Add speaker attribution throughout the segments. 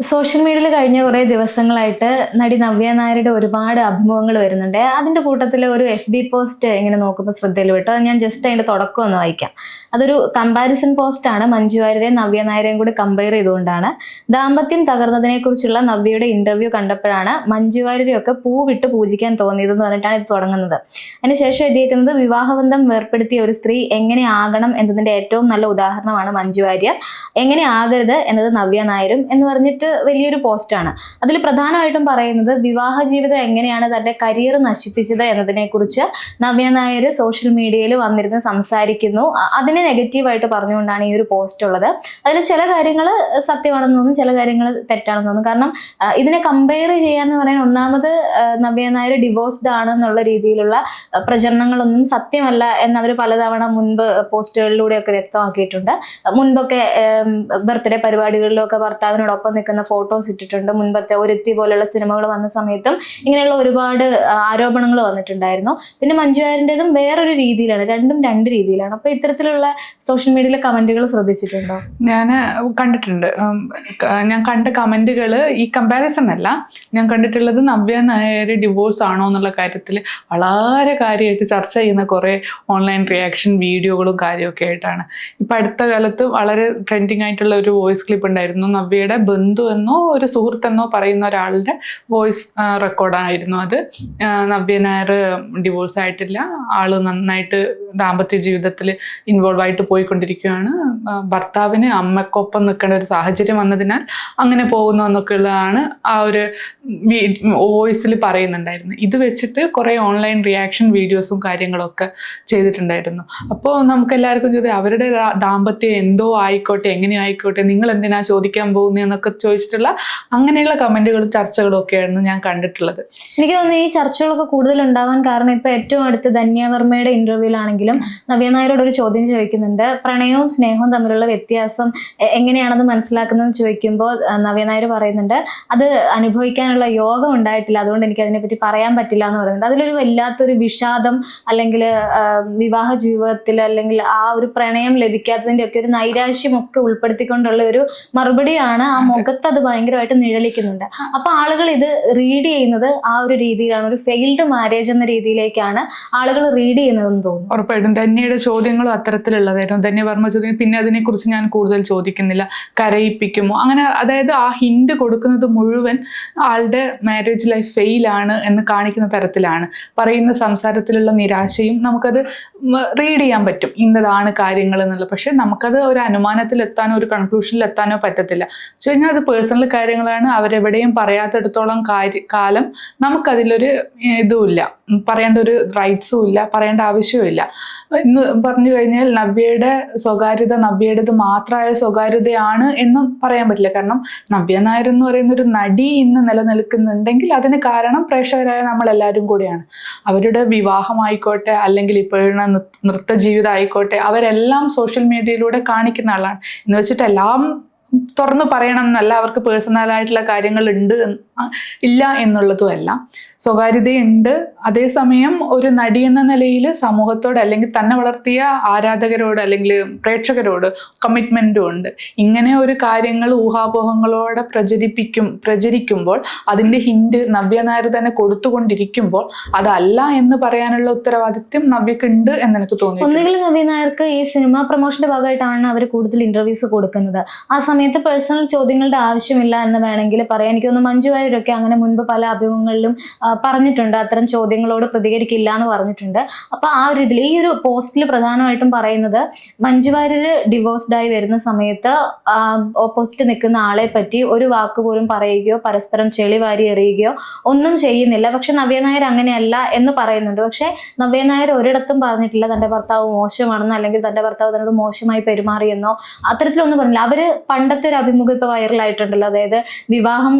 Speaker 1: Social മീഡിയയിൽ കഴിഞ്ഞ കുറേ ദിവസങ്ങളായിട്ട് നടി നവ്യ നായരുടെ ഒരുപാട് അഭിമുഖങ്ങൾ വരുന്നുണ്ട്. അതിന്റെ കൂട്ടത്തിൽ ഒരു എഫ് ബി പോസ്റ്റ് ഇങ്ങനെ നോക്കുമ്പോൾ ശ്രദ്ധയിൽ വിട്ടു അത് ഞാൻ ജസ്റ്റ് അതിന്റെ തുടക്കം ഒന്ന് വായിക്കാം. അതൊരു കമ്പാരിസൺ പോസ്റ്റ് ആണ്. മഞ്ജു വാര്യരെയും നവ്യ നായരെയും കൂടി കമ്പയർ ചെയ്തുകൊണ്ടാണ്. ദാമ്പത്യം തകർന്നതിനെ കുറിച്ചുള്ള നവ്യയുടെ ഇന്റർവ്യൂ കണ്ടപ്പോഴാണ് മഞ്ജു വാര്യരെയൊക്കെ പൂവിട്ട് പൂജിക്കാൻ തോന്നിയതെന്ന് പറഞ്ഞിട്ടാണ് ഇത് തുടങ്ങുന്നത്. അതിനുശേഷം എഴുതിയേക്കുന്നത് വിവാഹബന്ധം വേർപ്പെടുത്തിയ ഒരു സ്ത്രീ എങ്ങനെ ആകണം എന്നതിന്റെ ഏറ്റവും നല്ല ഉദാഹരണമാണ് മഞ്ജു വാര്യർ. എങ്ങനെ ആകരുത് എന്നത് നവ്യ നായരും എന്ന് പറഞ്ഞിട്ട് വലിയൊരു പോസ്റ്റാണ്. അതിൽ പ്രധാനമായിട്ടും പറയുന്നത് വിവാഹ ജീവിതം എങ്ങനെയാണ് തന്റെ കരിയർ നശിപ്പിച്ചത് എന്നതിനെ കുറിച്ച് നവ്യ നായർ സോഷ്യൽ മീഡിയയിൽ വന്നിരുന്ന് സംസാരിക്കുന്നു. അതിനെ നെഗറ്റീവായിട്ട് പറഞ്ഞുകൊണ്ടാണ് ഈ ഒരു പോസ്റ്റ് ഉള്ളത് അതിൽ ചില കാര്യങ്ങൾ സത്യമാണെന്ന് തോന്നും ചില കാര്യങ്ങൾ തെറ്റാണെന്ന് തോന്നും കാരണം ഇതിനെ കമ്പയർ ചെയ്യാന്ന് പറയാൻ ഒന്നാമത് നവ്യ നായർ ഡിവോഴ്സ്ഡ് ആണ് എന്നുള്ള രീതിയിലുള്ള പ്രചരണങ്ങളൊന്നും സത്യമല്ല എന്നവർ പലതവണ മുൻപ് പോസ്റ്റുകളിലൂടെയൊക്കെ വ്യക്തമാക്കിയിട്ടുണ്ട്. മുൻപൊക്കെ ബർത്ത്ഡേ പരിപാടികളിലൊക്കെ ഭർത്താവിനോടൊപ്പം നിൽക്കുന്ന ഫോട്ടോസ് ഇട്ടിട്ടുണ്ട്. മുൻപത്തെ ഒരുത്തി പോലുള്ള സിനിമകൾ വന്ന സമയത്തും ഇങ്ങനെയുള്ള ഒരുപാട് ആരോപണങ്ങൾ വന്നിട്ടുണ്ടായിരുന്നു. പിന്നെ മഞ്ജു വാര്യന്റെതും വേറൊരു രീതിയിലാണ്. രണ്ടും രണ്ട് രീതിയിലാണ്. അപ്പൊ ഇത്തരത്തിലുള്ള സോഷ്യൽ മീഡിയയിലെ കമന്റുകൾ ശ്രദ്ധിച്ചിട്ടുണ്ടോ?
Speaker 2: ഞാൻ കണ്ടിട്ടുണ്ട്. ഞാൻ കണ്ട കമന്റുകൾ ഈ കമ്പാരിസൺ അല്ല. ഞാൻ കണ്ടിട്ടുള്ളത് നവ്യ നായർ ഡിവോഴ്സ് ആണോ എന്നുള്ള കാര്യത്തിൽ വളരെ കാര്യമായിട്ട് ചർച്ച ചെയ്യുന്ന കുറേ ഓൺലൈൻ റിയാക്ഷൻ വീഡിയോകളും കാര്യമൊക്കെ ആയിട്ടാണ്. ഇപ്പം അടുത്ത കാലത്ത് വളരെ ട്രെൻഡിങ് ആയിട്ടുള്ള ഒരു വോയിസ് ക്ലിപ്പ് ഉണ്ടായിരുന്നു. നവ്യയുടെ ബന്ധു എന്നോ ഒരു സുഹൃത്തെന്നോ പറയുന്ന ഒരാളുടെ വോയിസ് റെക്കോർഡായിരുന്നു അത്. നവ്യ നായർ ഡിവോഴ്സ് ആയിട്ടില്ല. ആൾ നന്നായിട്ട് ദാമ്പത്യ ജീവിതത്തിൽ ഇൻവോൾവ് ആയിട്ട് പോയിക്കൊണ്ടിരിക്കുകയാണ്. ഭർത്താവിന് അമ്മക്കൊപ്പം നിൽക്കേണ്ട ഒരു സാഹചര്യം വന്നതിനാൽ അങ്ങനെ പോകുന്നു എന്നൊക്കെയുള്ളതാണ് ആ ഒരു വോയിസിൽ പറയുന്നുണ്ടായിരുന്നു ഇത് വെച്ചിട്ട് കുറേ ഓൺലൈൻ റിയാക്ഷൻ വീഡിയോസും കാര്യങ്ങളൊക്കെ ചെയ്തിട്ടുണ്ടായിരുന്നു. അപ്പോൾ നമുക്ക് എല്ലാവർക്കും ചോദ്യം അവരുടെ ദാമ്പത്യം എന്തോ ആയിക്കോട്ടെ എങ്ങനെ ആയിക്കോട്ടെ നിങ്ങൾ എന്തിനാ ചോദിക്കാൻ പോകുന്നതെന്നൊക്കെ ചോദിച്ചിട്ടുള്ള അങ്ങനെയുള്ള കമന്റുകളും ചർച്ചകളും ഒക്കെയാണ് ഞാൻ കണ്ടിട്ടുള്ളത്.
Speaker 1: എനിക്ക് തോന്നുന്നു ഈ ചർച്ചകളൊക്കെ കൂടുതൽ ഉണ്ടാവാൻ കാരണം ഇപ്പൊ ഏറ്റവും അടുത്ത് ധന്യവർമ്മയുടെ ഇന്റർവ്യൂലാണെങ്കിലും നവ്യ നായരോട് ഒരു ചോദ്യം ചോദിക്കുന്നുണ്ട്. പ്രണയവും സ്നേഹവും തമ്മിലുള്ള വ്യത്യാസം എങ്ങനെയാണെന്ന് മനസ്സിലാക്കുന്നതെന്ന് ചോദിക്കുമ്പോൾ നവ്യ നായർ പറയുന്നുണ്ട് അത് അനുഭവിക്കാനുള്ള യോഗം ഉണ്ടായിട്ടില്ല. അതുകൊണ്ട് എനിക്ക് അതിനെപ്പറ്റി പറയാൻ പറ്റില്ല എന്ന് പറയുന്നുണ്ട്. അതിലൊരു വല്ലാത്തൊരു വിഷാദം അല്ലെങ്കിൽ വിവാഹ ജീവിതത്തിൽ അല്ലെങ്കിൽ ആ ഒരു പ്രണയം ലഭിക്കാത്തതിന്റെ ഒക്കെ ഒരു നൈരാശ്യം ഒക്കെ ഉൾപ്പെടുത്തിക്കൊണ്ടുള്ള ഒരു മറുപടിയാണ് ആ മുഖത്ത് അത് ഭയങ്കരമായിട്ട് നിഴലിക്കുന്നുണ്ട്. അപ്പൊ ആളുകൾ ഇത് റീഡ് ചെയ്യുന്നത് ആ ഒരു രീതിയിലാണ് ഒരു ഫെയിൽഡ് മാരേജ് എന്ന രീതിയിലേക്കാണ് ആളുകൾ റീഡ് ചെയ്യുന്നതെന്ന് തോന്നുന്നു.
Speaker 2: ഉറപ്പായിട്ടും. ധന്യയുടെ ചോദ്യങ്ങളും അത്തരത്തിലുള്ളതായിരുന്നു. ധന്യ വർമ്മ ചോദ്യം പിന്നെ അതിനെക്കുറിച്ച് ഞാൻ കൂടുതൽ ചോദിക്കുന്നില്ല. കരയിപ്പിക്കുമോ? അങ്ങനെ അതായത് ആ ഹിന്റ് കൊടുക്കുന്നത് മുഴുവൻ ആളുടെ മാരേജ് ലൈഫ് ഫെയിൽ ആണ് എന്ന് കാണിക്കുന്ന തരത്തിലാണ്. പറയുന്ന സംസാരത്തിലുള്ള നിരാശയും നമുക്കത് റീഡ് ചെയ്യാൻ പറ്റും. ഇന്നതാണ് കാര്യങ്ങൾ എന്നുള്ളത് പക്ഷെ നമുക്കത് ഒരു അനുമാനത്തിൽ എത്താനോ ഒരു കൺക്ലൂഷനിൽ എത്താനോ പറ്റത്തില്ല. വെച്ച് കഴിഞ്ഞാൽ അത് പേഴ്സണൽ കാര്യങ്ങളാണ് അവരെവിടെയും പറയാത്തടത്തോളം കാര്യ കാലം നമുക്കതിലൊരു ഇതുമില്ല. പറയേണ്ട ഒരു റൈറ്റ്സും ഇല്ല പറയേണ്ട ആവശ്യവും ഇല്ല. എന്ന് പറഞ്ഞു കഴിഞ്ഞാൽ നവ്യയുടെ സ്വകാര്യത നവ്യയുടേത് മാത്രമായ സ്വകാര്യതയാണ് എന്ന് പറയാൻ പറ്റില്ല. കാരണം നവ്യ നായർ എന്ന് പറയുന്ന ഒരു നടി ഇന്ന് നിലനിൽക്കുന്നുണ്ടെങ്കിൽ അതിന് കാരണം പ്രേക്ഷകരായ നമ്മൾ എല്ലാവരും കൂടിയാണ്. അവരുടെ വിവാഹമായിക്കോട്ടെ അല്ലെങ്കിൽ ഇപ്പോഴുള്ള നൃത്ത ജീവിതം ആയിക്കോട്ടെ അവരെല്ലാം സോഷ്യൽ മീഡിയയിലൂടെ കാണിക്കുന്ന ആളാണ്. എന്ന് വെച്ചിട്ട് എല്ലാം തുറന്നു പറയണം എന്നല്ല അവർക്ക് പേഴ്സണലായിട്ടുള്ള കാര്യങ്ങൾ ഉണ്ട് എന്ന് ആ, ഇല്ല എന്നുള്ളതുമല്ല. സ്വകാര്യതയുണ്ട്. അതേസമയം ഒരു നടി എന്ന നിലയിൽ സമൂഹത്തോട് അല്ലെങ്കിൽ തന്നെ വളർത്തിയ ആരാധകരോട് അല്ലെങ്കിൽ പ്രേക്ഷകരോട് കമ്മിറ്റ്മെന്റും ഉണ്ട്. ഇങ്ങനെ ഒരു കാര്യങ്ങൾ ഊഹാപോഹങ്ങളോടെ പ്രചരിപ്പിക്കും പ്രചരിക്കുമ്പോൾ അതിന്റെ ഹിൻഡ് നവ്യ നായർ തന്നെ കൊടുത്തുകൊണ്ടിരിക്കുമ്പോൾ അതല്ല എന്ന് പറയാനുള്ള ഉത്തരവാദിത്യം നവ്യക്കുണ്ട് എന്ന് എനിക്ക് തോന്നി
Speaker 1: ഒന്നുകിൽ നവ്യ നായർക്ക് ഈ സിനിമ പ്രൊമോഷന്റെ ഭാഗമായിട്ടാണ് അവർ കൂടുതൽ ഇന്റർവ്യൂസ് കൊടുക്കുന്നത്. ആ സമയത്ത് പേഴ്സണൽ ചോദ്യങ്ങളുടെ ആവശ്യമില്ല എന്ന് വേണമെങ്കിൽ പറയാം. തോന്നുന്നു മഞ്ജു വാര്യരൊക്കെ അങ്ങനെ മുൻപ് പല അഭിമുഖങ്ങളിലും പറഞ്ഞിട്ടുണ്ട്. അത്തരം ചോദ്യങ്ങളോട് പ്രതികരിക്കില്ല എന്ന് പറഞ്ഞിട്ടുണ്ട്. അപ്പൊ ആ ഒരു ഇതിൽ ഈ ഒരു പോസ്റ്റിൽ പ്രധാനമായിട്ടും പറയുന്നത് മഞ്ജു വാര്യർ ഡിവോഴ്സ്ഡ് ആയി വരുന്ന സമയത്ത് ഓപ്പോസിറ്റ് നിൽക്കുന്ന ആളെ പറ്റി ഒരു വാക്ക് പോലും പറയുകയോ പരസ്പരം ചെളി വാരി എറിയുകയോ ഒന്നും ചെയ്യുന്നില്ല. പക്ഷെ നവ്യ നായർ അങ്ങനെയല്ല എന്ന് പറയുന്നുണ്ട്. പക്ഷെ നവ്യ നായർ ഒരിടത്തും പറഞ്ഞിട്ടില്ല തന്റെ ഭർത്താവ് മോശമാണെന്നോ അല്ലെങ്കിൽ തന്റെ ഭർത്താവ് തന്നോട് മോശമായി പെരുമാറിയെന്നോ അത്തരത്തിലൊന്നും പറഞ്ഞില്ല. അവർ പണ്ടത്തെ ഒരു അഭിമുഖം ഇപ്പൊ വൈറലായിട്ടുണ്ടല്ലോ അതായത് വിവാഹം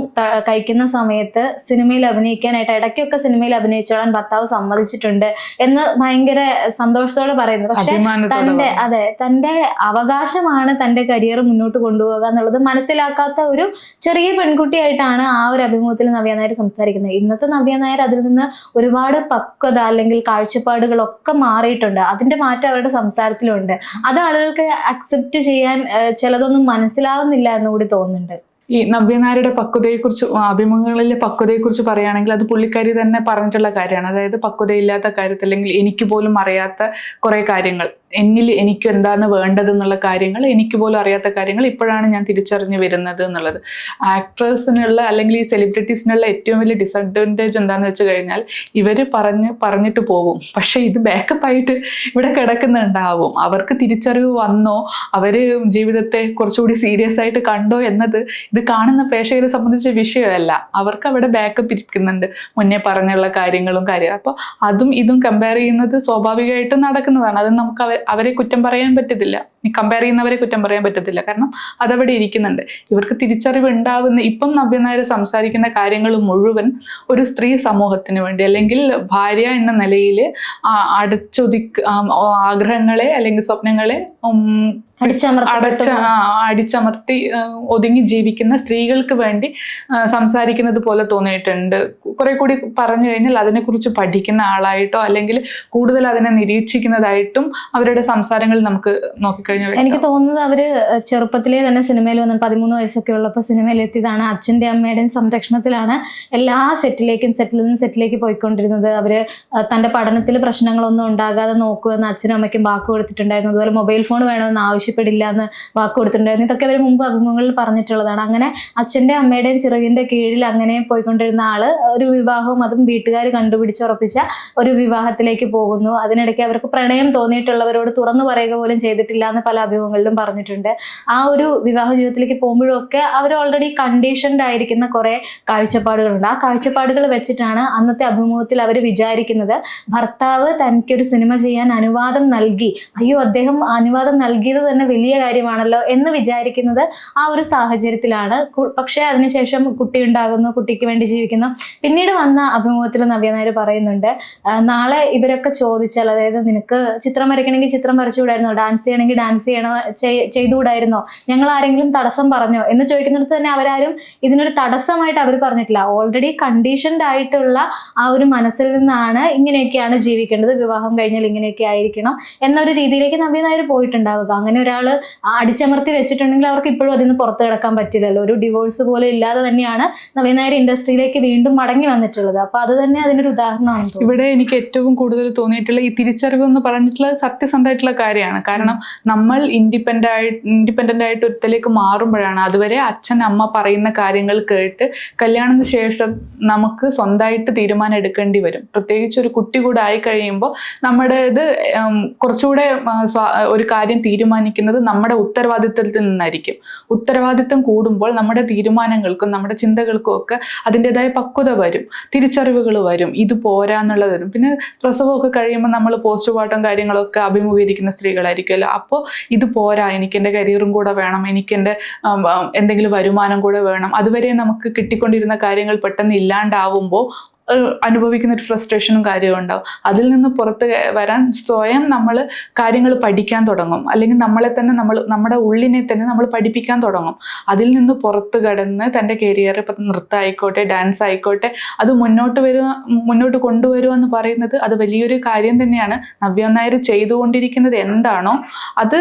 Speaker 1: കഴിക്കുന്ന സമയത്ത് സിനിമയിൽ അഭിനയിക്കാനായിട്ട് ഇടയ്ക്കൊക്കെ സിനിമയിൽ അഭിനയിച്ചോളാൻ ഭർത്താവ് സമ്മതിച്ചിട്ടുണ്ട് എന്ന് ഭയങ്കര സന്തോഷത്തോടെ പറയുന്നത് പക്ഷെ തന്റെ അതെ തന്റെ അവകാശമാണ് തന്റെ കരിയർ മുന്നോട്ട് കൊണ്ടുപോകുക എന്നുള്ളത് മനസ്സിലാക്കാത്ത ഒരു ചെറിയ പെൺകുട്ടിയായിട്ടാണ് ആ ഒരു അഭിമുഖത്തിൽ നവ്യ നായർ സംസാരിക്കുന്നത്. ഇന്നത്തെ നവ്യ നായർ അതിൽ നിന്ന് ഒരുപാട് പക്വത അല്ലെങ്കിൽ കാഴ്ചപ്പാടുകളൊക്കെ മാറിയിട്ടുണ്ട്. അതിന്റെ മാറ്റം അവരുടെ സംസാരത്തിലുണ്ട്. അത് ആളുകൾക്ക് അക്സെപ്റ്റ് ചെയ്യാൻ ചിലതൊന്നും മനസ്സിലാവുന്നില്ല എന്നുകൂടി തോന്നുന്നുണ്ട്.
Speaker 2: ഈ നവ്യനാരുടെ പക്വതയെക്കുറിച്ച് അഭിമുഖങ്ങളിലെ പക്വതയെക്കുറിച്ച് പറയുകയാണെങ്കിൽ അത് പുള്ളിക്കാരി തന്നെ പറഞ്ഞിട്ടുള്ള കാര്യമാണ്. അതായത് പക്വതയില്ലാത്ത കാര്യത്തിൽ അല്ലെങ്കിൽ എനിക്ക് പോലും അറിയാത്ത കുറേ കാര്യങ്ങൾ. എന്നിൽ എനിക്ക് എന്താണ് വേണ്ടത് എന്നുള്ള കാര്യങ്ങൾ എനിക്ക് പോലും അറിയാത്ത കാര്യങ്ങൾ ഇപ്പോഴാണ് ഞാൻ തിരിച്ചറിഞ്ഞു വരുന്നത് എന്നുള്ളത്. ആക്ട്രസിനുള്ള അല്ലെങ്കിൽ ഈ സെലിബ്രിറ്റീസിനുള്ള ഏറ്റവും വലിയ ഡിസഡ്വാന്റേജ് എന്താണെന്ന് വെച്ച് കഴിഞ്ഞാൽ ഇവർ പറഞ്ഞ് പറഞ്ഞിട്ട് പോകും. പക്ഷേ ഇത് ബാക്കപ്പായിട്ട് ഇവിടെ കിടക്കുന്നുണ്ടാവും. അവർക്ക് തിരിച്ചറിവ് വന്നോ അവർ ജീവിതത്തെ കുറച്ചുകൂടി സീരിയസ് ആയിട്ട് കണ്ടോ എന്നത് ഇത് കാണുന്ന പ്രേക്ഷകരെ സംബന്ധിച്ച വിഷയമല്ല. അവർക്ക് അവിടെ ബാക്കപ്പ് ഇരിക്കുന്നുണ്ട്. മുന്നേ പറഞ്ഞുള്ള കാര്യങ്ങളും കാര്യം അപ്പോൾ അതും ഇതും കമ്പയർ ചെയ്യുന്നത് സ്വാഭാവികമായിട്ടും നടക്കുന്നതാണ്. അത് നമുക്ക് അവരെ കുറ്റം പറയാൻ പറ്റത്തില്ല. കമ്പയർ ചെയ്യുന്നവരെ കുറ്റം പറയാൻ പറ്റത്തില്ല. കാരണം അതവിടെ ഇരിക്കുന്നുണ്ട്. ഇവർക്ക് തിരിച്ചറിവ് ഉണ്ടാവുന്ന ഇപ്പം നവ്യനായർ സംസാരിക്കുന്ന കാര്യങ്ങൾ മുഴുവൻ ഒരു സ്ത്രീ സമൂഹത്തിന് വേണ്ടി അല്ലെങ്കിൽ ഭാര്യ എന്ന നിലയിൽ അടച്ചൊതുക്ക് ആഗ്രഹങ്ങളെ അല്ലെങ്കിൽ സ്വപ്നങ്ങളെ അടച്ച അടിച്ചമർത്തി ഒതുങ്ങി ജീവിക്കുന്ന സ്ത്രീകൾക്ക് വേണ്ടി സംസാരിക്കുന്നത് പോലെ തോന്നിയിട്ടുണ്ട്. കുറെ കൂടി പറഞ്ഞു കഴിഞ്ഞാൽ അതിനെക്കുറിച്ച് പഠിക്കുന്ന ആളായിട്ടോ അല്ലെങ്കിൽ കൂടുതൽ അതിനെ നിരീക്ഷിക്കുന്നതായിട്ടും അവരുടെ സംസാരങ്ങൾ നമുക്ക് നോക്കിക്കഴിഞ്ഞാൽ
Speaker 1: എനിക്ക് തോന്നുന്നത് അവർ ചെറുപ്പത്തിലേ തന്നെ സിനിമയിൽ വന്നു പതിമൂന്ന് വയസ്സൊക്കെ ഉള്ളപ്പോൾ സിനിമയിൽ എത്തിയതാണ് അച്ഛന്റെ അമ്മയുടെയും സംരക്ഷണത്തിലാണ് എല്ലാ സെറ്റിലേക്കും സെറ്റിൽ നിന്ന് സെറ്റിലേക്ക് പോയിക്കൊണ്ടിരുന്നത്. അവർ തന്റെ പഠനത്തിൽ പ്രശ്നങ്ങളൊന്നും ഉണ്ടാകാതെ നോക്കുമെന്ന് അച്ഛനും അമ്മയ്ക്കും വാക്ക് കൊടുത്തിട്ടുണ്ടായിരുന്നു. അതുപോലെ മൊബൈൽ ഫോൺ വേണമെന്ന് ആവശ്യപ്പെടില്ല എന്ന് വാക്ക് കൊടുത്തിട്ടുണ്ടായിരുന്നു. ഇതൊക്കെ അവർ മുമ്പ് അഭിമുഖങ്ങളിൽ പറഞ്ഞിട്ടുള്ളതാണ്. അങ്ങനെ അച്ഛന്റെ അമ്മയുടെയും ചിറകിന്റെ കീഴിൽ അങ്ങനെ പോയിക്കൊണ്ടിരുന്ന ആൾ ഒരു വിവാഹവും അതും വീട്ടുകാർ കണ്ടുപിടിച്ചുറപ്പിച്ച ഒരു വിവാഹത്തിലേക്ക് പോകുന്നു. അതിനിടയ്ക്ക് അവർക്ക് പ്രണയം തോന്നിയിട്ടുള്ളവരോട് തുറന്നു പറയുക പോലും ചെയ്തിട്ടില്ല എന്ന് പല അഭിമുഖങ്ങളിലും പറഞ്ഞിട്ടുണ്ട്. ആ ഒരു വിവാഹ ജീവിതത്തിലേക്ക് പോകുമ്പോഴും ഒക്കെ അവർ ഓൾറെഡി കണ്ടീഷൻഡ് ആയിരിക്കുന്ന കുറെ കാഴ്ചപ്പാടുകളുണ്ട്. ആ കാഴ്ചപ്പാടുകൾ വെച്ചിട്ടാണ് അന്നത്തെ അഭിമുഖത്തിൽ അവർ വിചാരിക്കുന്നത് ഭർത്താവ് തനിക്കൊരു സിനിമ ചെയ്യാൻ അനുവാദം നൽകി. അയ്യോ അദ്ദേഹം അനുവാദം നൽകിയത് തന്നെ വലിയ കാര്യമാണല്ലോ എന്ന് വിചാരിക്കുന്നത് ആ ഒരു സാഹചര്യത്തിലാണ്. പക്ഷേ അതിനുശേഷം കുട്ടി ഉണ്ടാകുന്നു കുട്ടിക്ക് വേണ്ടി ജീവിക്കുന്നു. പിന്നീട് വന്ന അഭിമുഖത്തിൽ നവ്യ നായർ പറയുന്നുണ്ട് നാളെ ഇവരൊക്കെ ചോദിച്ചാൽ അതായത് നിനക്ക് ചിത്രം വരയ്ക്കണമെങ്കിൽ ചിത്രം വരച്ചുകൂടായിരുന്നു ഡാൻസ് ചെയ്യണമെങ്കിൽ ഡാൻസ് ചെയ്യണോ ചെയ്- ചെയ്തുകൂടായിരുന്നോ? ഞങ്ങൾ ആരെങ്കിലും തടസ്സം പറഞ്ഞോ? എന്ന് ചോദിക്കുന്നിടത്ത് തന്നെ അവരാരും ഇതിനൊരു തടസ്സമായിട്ട് അവർ പറഞ്ഞിട്ടില്ല. ഓൾറെഡി കണ്ടീഷൻഡ് ആയിട്ടുള്ള ആ ഒരു മനസ്സിൽ നിന്നാണ് ഇങ്ങനെയൊക്കെയാണ് ജീവിക്കേണ്ടത്. വിവാഹം കഴിഞ്ഞാൽ ഇങ്ങനെയൊക്കെ ആയിരിക്കണം എന്നൊരു രീതിയിലേക്ക് നവ്യ നായർ പോയിട്ടുണ്ടാവുക. അങ്ങനെ ഒരാൾ അടിച്ചമർത്തി വെച്ചിട്ടുണ്ടെങ്കിൽ അവർക്ക് ഇപ്പോഴും അതിൽ നിന്ന് പുറത്ത് കിടക്കാൻ പറ്റില്ലല്ലോ. ഒരു ഡിവോഴ്സ് പോലും ഇല്ലാതെ തന്നെയാണ് നവ്യ നായർ ഇൻഡസ്ട്രിയിലേക്ക് വീണ്ടും മടങ്ങി വന്നിട്ടുള്ളത്. അപ്പൊ അത് തന്നെ അതിനൊരു ഉദാഹരണമാണ്
Speaker 2: ഇവിടെ എനിക്ക് ഏറ്റവും കൂടുതൽ തോന്നിയിട്ടുള്ള ഈ തിരിച്ചറിവ് എന്ന് പറഞ്ഞിട്ടുള്ളത് സത്യസന്ധമായിട്ടുള്ള കാര്യമാണ്. കാരണം നമ്മൾ ഇൻഡിപെൻഡന്റ് ആയിട്ട് ഇൻഡിപെൻഡന്റ് ആയിട്ട് ഒരുത്തലേക്ക് മാറുമ്പോഴാണ് അതുവരെ അച്ഛൻ അമ്മ പറയുന്ന കാര്യങ്ങൾ കേട്ട് കല്യാണത്തിന് ശേഷം നമുക്ക് സ്വന്തമായിട്ട് തീരുമാനം എടുക്കേണ്ടി വരും. പ്രത്യേകിച്ച് ഒരു കുട്ടി കൂടെ ആയി കഴിയുമ്പോൾ നമ്മുടെ ഇത് കുറച്ചുകൂടെ ഒരു കാര്യം തീരുമാനിക്കുന്നത് നമ്മുടെ ഉത്തരവാദിത്തത്തിൽ നിന്നായിരിക്കും. ഉത്തരവാദിത്തം കൂടുമ്പോൾ നമ്മുടെ തീരുമാനങ്ങൾക്കും നമ്മുടെ ചിന്തകൾക്കും ഒക്കെ അതിന്റെതായ പക്വത വരും. തിരിച്ചറിവുകൾ വരും. ഇത് പോരാ എന്നുള്ളത് വരും. പിന്നെ പ്രസവമൊക്കെ കഴിയുമ്പോൾ നമ്മൾ പോസ്റ്റ്മോർട്ടം കാര്യങ്ങളൊക്കെ അഭിമുഖീകരിക്കുന്ന സ്ത്രീകളായിരിക്കുമല്ലോ. അപ്പോൾ ഇത് പോരാ എനിക്ക് എന്റെ കരിയറും കൂടെ വേണം എനിക്ക് എന്റെ എന്തെങ്കിലും വരുമാനം കൂടെ വേണം. അതുവരെ നമുക്ക് കിട്ടിക്കൊണ്ടിരുന്ന കാര്യങ്ങൾ പെട്ടെന്ന് ഇല്ലാണ്ടാവുമ്പോൾ അനുഭവിക്കുന്ന ഒരു ഫ്രസ്ട്രേഷനും കാര്യവും ഉണ്ടാവും. അതിൽ നിന്ന് പുറത്ത് വരാൻ സ്വയം നമ്മൾ കാര്യങ്ങൾ പഠിക്കാൻ തുടങ്ങും. അല്ലെങ്കിൽ നമ്മളെ തന്നെ നമ്മൾ നമ്മുടെ ഉള്ളിനെ തന്നെ നമ്മൾ പഠിപ്പിക്കാൻ തുടങ്ങും. അതിൽ നിന്ന് പുറത്ത് കടന്ന് തന്റെ കരിയർ ഇപ്പം നൃത്തം ആയിക്കോട്ടെ ഡാൻസ് ആയിക്കോട്ടെ അത് മുന്നോട്ട് വരിക മുന്നോട്ട് കൊണ്ടുവരിക എന്ന് പറയുന്നത് അത് വലിയൊരു കാര്യം തന്നെയാണ്. നവ്യ നായർ ചെയ്തുകൊണ്ടിരിക്കുന്നത് എന്താണോ അത്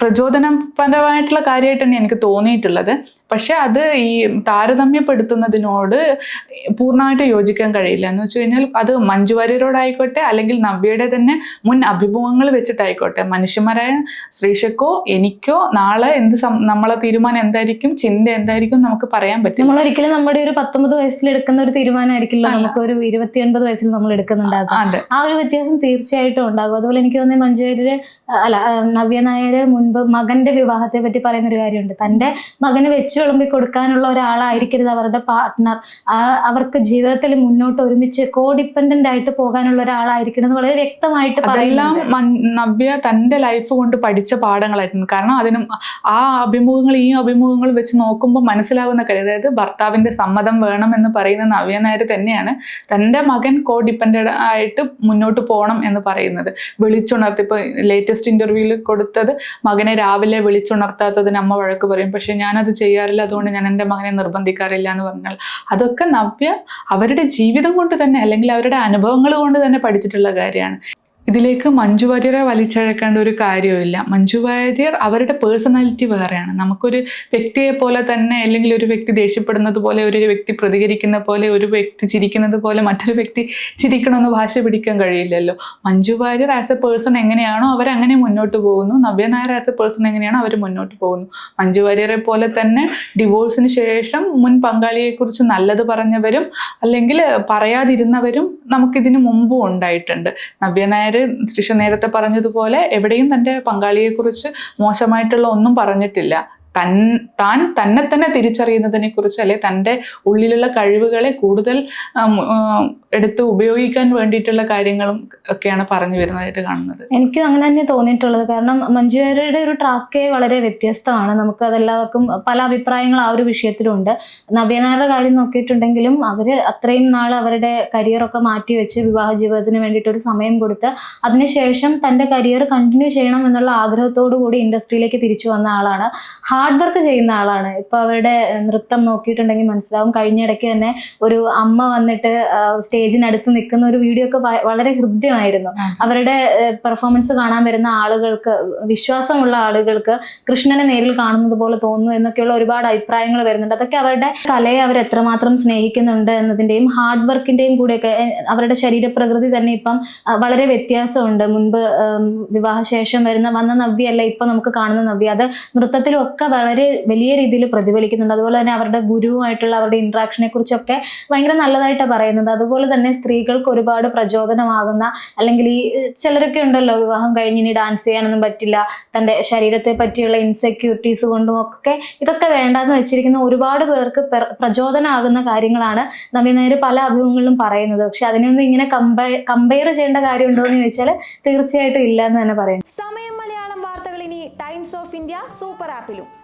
Speaker 2: പ്രചോദനപരമായിട്ടുള്ള കാര്യമായിട്ട് തന്നെ എനിക്ക് തോന്നിയിട്ടുള്ളത്. പക്ഷെ അത് ഈ താരതമ്യപ്പെടുത്തുന്നതിനോട് പൂർണമായിട്ട് യോജിക്കാൻ കഴിയില്ല. എന്ന് വെച്ച് കഴിഞ്ഞാൽ അത് മഞ്ജു വാര്യരോടായിക്കോട്ടെ അല്ലെങ്കിൽ നവ്യയുടെ തന്നെ മുൻ അഭിമുഖങ്ങൾ വെച്ചിട്ടായിക്കോട്ടെ. മനുഷ്യന്മാരായ ശ്രീഷക്കോ എനിക്കോ നാളെ എന്ത് നമ്മളെ തീരുമാനം എന്തായിരിക്കും ചിന്ത എന്തായിരിക്കും നമുക്ക് പറയാൻ പറ്റും
Speaker 1: നമ്മൾ ഒരിക്കലും നമ്മുടെ ഒരു പത്തൊമ്പത് വയസ്സിൽ എടുക്കുന്ന ഒരു തീരുമാനമായിരിക്കില്ല. നമുക്ക് ഒരു ഇരുപത്തിയൊൻപത് വയസ്സിൽ നമ്മൾ എടുക്കുന്നുണ്ടാകും ആ ഒരു വ്യത്യാസം തീർച്ചയായിട്ടും ഉണ്ടാകും. അതുപോലെ എനിക്ക് തോന്നുന്നത് മഞ്ജുവാര്യര് അല്ല നവ്യ നായര് മുൻപ് മകന്റെ വിവാഹത്തെ പറ്റി പറയുന്ന ഒരു കാര്യമുണ്ട്. തന്റെ മകന് വെച്ച് വിളമ്പി കൊടുക്കാനുള്ള ഒരാളായിരിക്കരുത് അവരുടെ പാർട്ട്ണർ അവർക്ക് ജീവിതത്തിൽ മുന്നോട്ട് ഒരുമിച്ച് കോ ഡിപ്പെൻഡന്റ് ആയിട്ട് പോകാനുള്ള ഒരാളായിരിക്കണം എന്ന് വളരെ വ്യക്തമായിട്ട്
Speaker 2: അതെല്ലാം നവ്യ തന്റെ ലൈഫ് കൊണ്ട് പഠിച്ച പാഠങ്ങളായിരുന്നു. കാരണം അതിനും ആ അഭിമുഖങ്ങൾ ഈ അഭിമുഖങ്ങൾ വെച്ച് നോക്കുമ്പോൾ മനസ്സിലാവുന്ന കാര്യം അതായത് ഭർത്താവിന്റെ സമ്മതം വേണം എന്ന് പറയുന്ന നവ്യ നായർ തന്നെയാണ് തന്റെ മകൻ കോ ഡിപ്പെൻഡ് ആയിട്ട് മുന്നോട്ട് പോകണം എന്ന് പറയുന്നത്. വിളിച്ചുണർത്തി ഇപ്പൊ ലേറ്റസ്റ്റ് ഇന്റർവ്യൂവിൽ കൊടുത്തത് മകനെ രാവിലെ വിളിച്ചുണർത്താത്തതിന് അമ്മ വഴക്ക് പറയും. പക്ഷെ ഞാനത് ചെയ്യാറില്ല. അതുകൊണ്ട് ഞാൻ എന്റെ മകനെ നിർബന്ധിക്കാറില്ല എന്ന് പറഞ്ഞാൽ അതൊക്കെ നവ്യ അവരുടെ ജീവിതം കൊണ്ട് തന്നെ അല്ലെങ്കിൽ അവരുടെ അനുഭവങ്ങൾ കൊണ്ട് തന്നെ പഠിച്ചിട്ടുള്ള കാര്യമാണ്. ഇതിലേക്ക് മഞ്ജു വാര്യരെ വലിച്ചഴക്കേണ്ട ഒരു കാര്യമില്ല മഞ്ജു വാര്യർ അവരുടെ പേഴ്സണാലിറ്റി വേറെയാണ്. നമുക്കൊരു വ്യക്തിയെ പോലെ തന്നെ അല്ലെങ്കിൽ ഒരു വ്യക്തി ദേഷ്യപ്പെടുന്നത് പോലെ ഒരു വ്യക്തി പ്രതികരിക്കുന്ന പോലെ ഒരു വ്യക്തി ചിരിക്കുന്നത് പോലെ മറ്റൊരു വ്യക്തി ചിരിക്കണമെന്ന് ഭാഷ പിടിക്കാൻ കഴിയില്ലല്ലോ. Manju Warrier as a person എങ്ങനെയാണോ അവരങ്ങനെ മുന്നോട്ട് പോകുന്നു. Navya Nair as a person എങ്ങനെയാണോ അവർ മുന്നോട്ട് പോകുന്നു. മഞ്ജു വാര്യരെ പോലെ തന്നെ ഡിവോഴ്സിന് ശേഷം മുൻ പങ്കാളിയെക്കുറിച്ച് നല്ലത് പറഞ്ഞവരും അല്ലെങ്കിൽ പറയാതിരുന്നവരും നമുക്കിതിനു മുമ്പും ഉണ്ടായിട്ടുണ്ട്. നവ്യ നായർ ശ്രീഷ നേരത്തെ പറഞ്ഞതുപോലെ എവിടെയും തന്റെ പങ്കാളിയെക്കുറിച്ച് മോശമായിട്ടുള്ള ഒന്നും പറഞ്ഞിട്ടില്ല. തൻ താൻ തന്നെ തന്നെ തിരിച്ചറിയുന്നതിനെ കുറിച്ച് അല്ലെ തന്റെ ഉള്ളിലുള്ള കഴിവുകളെ കൂടുതൽ എടുത്ത് ഉപയോഗിക്കാൻ വേണ്ടിയിട്ടുള്ള കാര്യങ്ങളും ഒക്കെയാണ് പറഞ്ഞു വരുന്നതായിട്ട് കാണുന്നത്.
Speaker 1: എനിക്കും അങ്ങനെ തന്നെ തോന്നിയിട്ടുള്ളത്. കാരണം മഞ്ജു വാര്യരുടെ ഒരു ട്രാക്കേ വളരെ വ്യത്യസ്തമാണ്. നമുക്ക് അതെല്ലാവർക്കും പല അഭിപ്രായങ്ങൾ ആ ഒരു വിഷയത്തിലുണ്ട്. നവ്യനാരുടെ കാര്യം നോക്കിയിട്ടുണ്ടെങ്കിലും അവർ അത്രയും നാൾ അവരുടെ കരിയറൊക്കെ മാറ്റി വെച്ച് വിവാഹ ജീവിതത്തിന് വേണ്ടിയിട്ട് ഒരു സമയം കൊടുത്ത് അതിനുശേഷം തന്റെ കരിയർ കണ്ടിന്യൂ ചെയ്യണം എന്നുള്ള ആഗ്രഹത്തോടു കൂടി ഇൻഡസ്ട്രിയിലേക്ക് തിരിച്ചു വന്ന ആളാണ്. ഹാർഡ് വർക്ക് ചെയ്യുന്ന ആളാണ്. ഇപ്പൊ അവരുടെ നൃത്തം നോക്കിയിട്ടുണ്ടെങ്കിൽ മനസ്സിലാവും. കഴിഞ്ഞ ഇടയ്ക്ക് തന്നെ ഒരു അമ്മ വന്നിട്ട് സ്റ്റേജിനടുത്ത് നിൽക്കുന്ന ഒരു വീഡിയോ ഒക്കെ വളരെ ഹൃദ്യമായിരുന്നു. അവരുടെ പെർഫോമൻസ് കാണാൻ വരുന്ന ആളുകൾക്ക് വിശ്വാസമുള്ള ആളുകൾക്ക് കൃഷ്ണനെ നേരിൽ കാണുന്നത് പോലെ തോന്നുന്നു എന്നൊക്കെയുള്ള ഒരുപാട് അഭിപ്രായങ്ങൾ വരുന്നുണ്ട്. അതൊക്കെ അവരുടെ കലയെ അവർ എത്രമാത്രം സ്നേഹിക്കുന്നുണ്ട് എന്നതിന്റെയും ഹാർഡ് വർക്കിന്റെയും കൂടെയൊക്കെ അവരുടെ ശരീരപ്രകൃതി തന്നെ ഇപ്പം വളരെ വ്യത്യാസമുണ്ട്. മുൻപ് വിവാഹശേഷം വരുന്ന വന്ന നവ്യല്ല ഇപ്പൊ നമുക്ക് കാണുന്ന നവ്യ. അത് നൃത്തത്തിലും ഒക്കെ വളരെ വലിയ രീതിയിൽ പ്രതിഫലിക്കുന്നുണ്ട്. അതുപോലെ തന്നെ അവരുടെ ഗുരുവുമായിട്ടുള്ള അവരുടെ ഇൻട്രാക്ഷനെ കുറിച്ചൊക്കെ ഭയങ്കര നല്ലതായിട്ടാണ് പറയുന്നത്. അതുപോലെ തന്നെ സ്ത്രീകൾക്ക് ഒരുപാട് പ്രചോദനമാകുന്ന അല്ലെങ്കിൽ ഈ ചിലരൊക്കെ ഉണ്ടല്ലോ വിവാഹം കഴിഞ്ഞ് ഇനി ഡാൻസ് ചെയ്യാനൊന്നും പറ്റില്ല. തന്റെ ശരീരത്തെ പറ്റിയുള്ള ഇൻസെക്യൂരിറ്റീസ് കൊണ്ടും ഒക്കെ ഇതൊക്കെ വേണ്ടാന്ന് വെച്ചിരിക്കുന്ന ഒരുപാട് പേർക്ക് പ്ര- പ്രചോദനമാകുന്ന കാര്യങ്ങളാണ് നവീനേര് പല അഭിമുഖങ്ങളിലും പറയുന്നത്. പക്ഷെ അതിനൊന്നും ഇങ്ങനെ കമ്പയർ കമ്പയർ ചെയ്യേണ്ട കാര്യമുണ്ടോ എന്ന് ചോദിച്ചാൽ തീർച്ചയായിട്ടും ഇല്ല എന്ന് തന്നെ പറയുന്നു.
Speaker 3: സമയം മലയാളം വാർത്തകൾ ഇനി ടൈംസ് ഓഫ് ഇന്ത്യ സൂപ്പർ ആപ്പിലും